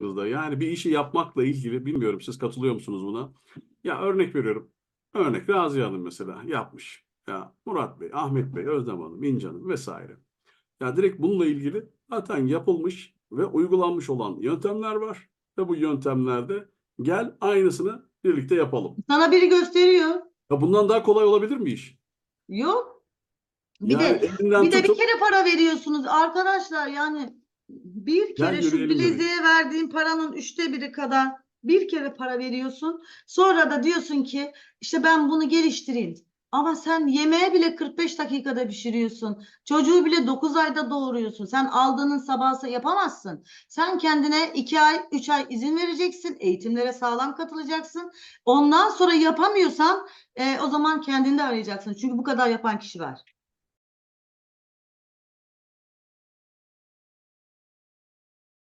baktığınızda. Yani bir işi yapmakla ilgili bilmiyorum siz katılıyor musunuz buna? Ya örnek veriyorum. Örnek Raziye Hanım mesela yapmış. Ya Murat Bey, Ahmet Bey, Özlem Hanım, İnce Hanım vesaire. Ya direkt bununla ilgili zaten yapılmış ve uygulanmış olan yöntemler var. Ve bu yöntemlerde gel aynısını birlikte yapalım. Sana biri gösteriyor. Ya bundan daha kolay olabilir mi iş? Yok. Bir Yani de elinden bir de bir tutup- kere para veriyorsunuz arkadaşlar yani bir Gel kere şu bileziğe verdiğin paranın üçte biri kadar bir kere para veriyorsun. Sonra da diyorsun ki işte ben bunu geliştireyim. Ama sen yemeğe bile 45 dakikada pişiriyorsun. Çocuğu bile 9 ayda doğuruyorsun. Sen aldığının sabahsı yapamazsın. Sen kendine 2 ay, 3 ay izin vereceksin. Eğitimlere sağlam katılacaksın. Ondan sonra yapamıyorsan e, o zaman kendini de arayacaksın. Çünkü bu kadar yapan kişi var.